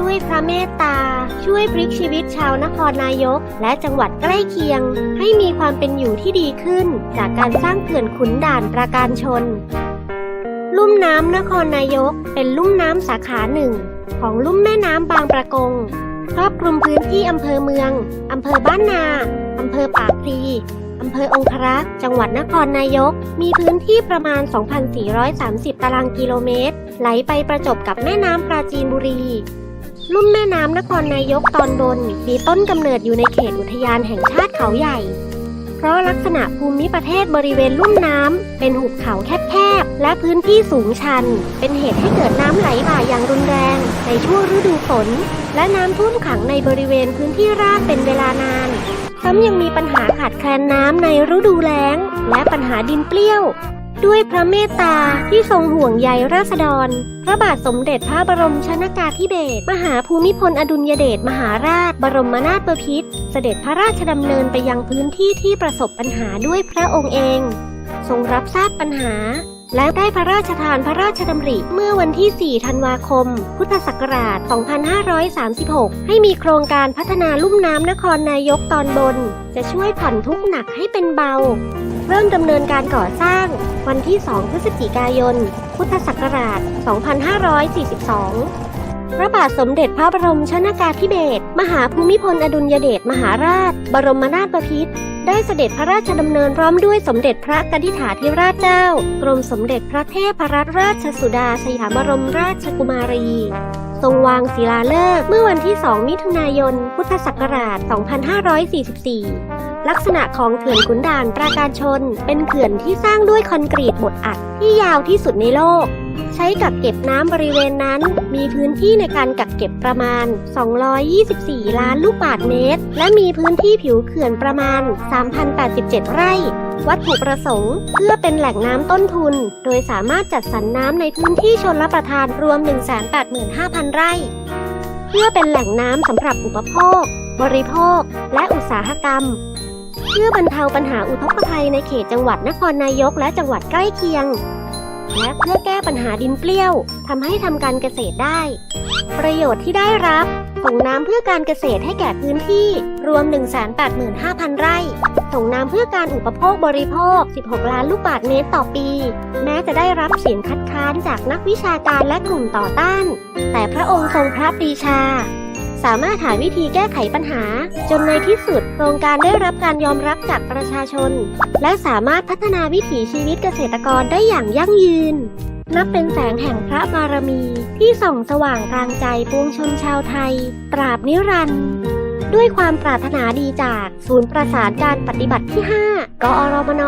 ด้วยพระเมตตา ช่วยพลิกชีวิตชาวนครนายก และจังหวัดใกล้เคียง ให้มีความเป็นอยู่ที่ดีขึ้น จากการสร้างเขื่อนขุนด่านปราการชน ลุ่มน้ำนครนายก เป็นลุ่มน้ำสาขาหนึ่ง ของลุ่มแม่น้ำบางประกงครอบคลุมพื้นที่อำเภอเมือง อำเภอบ้านนา อำเภอปากพลีอำเภอองครักษ์ จังหวัดนครนายก มีพื้นที่ประมาณ 2,430 ตารางกิโลเมตร ไหลไปประจบกับแม่น้ำปราจีนบุรี ลุ่มแม่น้ำนครนายกตอนบน มีต้นกำเนิดอยู่ในเขตอุทยานแห่งชาติเขาใหญ่ เพราะลักษณะภูมิประเทศบริเวณลุ่มน้ำเป็นหุบเขาแคบๆ และพื้นที่สูงชัน เป็นเหตุให้เกิดน้ำไหลบ่าอย่างรุนแรง ในช่วงฤดูฝน และน้ำท่วมขังในบริเวณพื้นที่ราบเป็นเวลานานซ้ำยังมีปัญหาขาดแคลนน้ำในฤดูแล้ง และปัญหาดินเปรี้ยว ด้วยพระเมตตาที่ทรงห่วงใยราษฎร พระบาทสมเด็จพระบรมชนากาธิเบศรมหาภูมิพลอดุลยเดชมหาราช บรมนาถบพิตรเสด็จพระราชดำเนินไปยังพื้นที่ที่ประสบปัญหาด้วยพระองค์เอง ทรงรับทราบปัญหา และได้พระราชทานพระราชดำริเมื่อวันที่ 4 ธันวาคม พุทธศักราช 2536 ให้มีโครงการพัฒนาลุ่มน้ำนครนายกตอนบน จะช่วยผ่อนทุกข์หนักให้เป็นเบา เริ่มดำเนินการก่อสร้างวันที่ 2 พฤศจิกายน พุทธศักราช 2542พระบาทสมเด็จพระบรมชนากาธิเบศร มหาภูมิพลอดุลยเดชมหาราช บรมนาถบพิตร ได้เสด็จพระราชดำเนินพร้อมด้วยสมเด็จพระกนิษฐาธิราชเจ้า กรมสมเด็จพระเทพรัตนราชสุดาสยามบรมราชกุมารี ทรงวางศิลาฤกษ์เมื่อวันที่ 2 มิถุนายน พุทธศักราช 2544 ลักษณะของเขื่อนขุนด่านปราการชน เป็นเขื่อนที่สร้างด้วยคอนกรีตบดอัดที่ยาวที่สุดในโลก ใช้กักเก็บน้ำบริเวณนั้น มีพื้นที่ในการกักเก็บประมาณ 224 ล้านลูกบาศก์เมตร และมีพื้นที่ผิวเขื่อนประมาณ 3,087 ไร่ วัตถุประสงค์ เพื่อเป็นแหล่งน้ำต้นทุน โดยสามารถจัดสรรน้ำในพื้นที่ชนรับประทานรวม 185,000 ไร่ เพื่อเป็นแหล่งน้ำสำหรับอุปโภค บริโภค และอุตสาหกรรม พื่อบรรเทาปัญหาอุทกภัยในเขตจังหวัดนครนายกและจังหวัดใกล้เคียง และเพื่อแก้ปัญหาดินเปรี้ยวทำให้ทำการเกษตรได้ ประโยชน์ที่ได้รับส่งน้ำเพื่อการเกษตรให้แก่พื้นที่ รวม 185,000 ไร่ ส่งน้ำเพื่อการอุปโภคบริโภค 16 ล้านลูกบาศก์เมตรต่อปี แม้จะได้รับเสียงคัดค้านจากนักวิชาการและกลุ่มต่อต้าน แต่พระองค์ทรงพระปรีชา สามารถหาวิธีแก้ไขปัญหา จนในที่สุดโครงการได้รับการยอมรับจากประชาชน และสามารถพัฒนาวิถีชีวิตเกษตรกรได้อย่างยั่งยืน นับเป็นแสงแห่งพระบารมี ที่ส่องสว่างกลางใจปวงชนชาวไทย ตราบนิรันดร์ด้วยความปรารถนาดีจาก ศูนย์ประสานการปฏิบัติที่ 5 กอรมน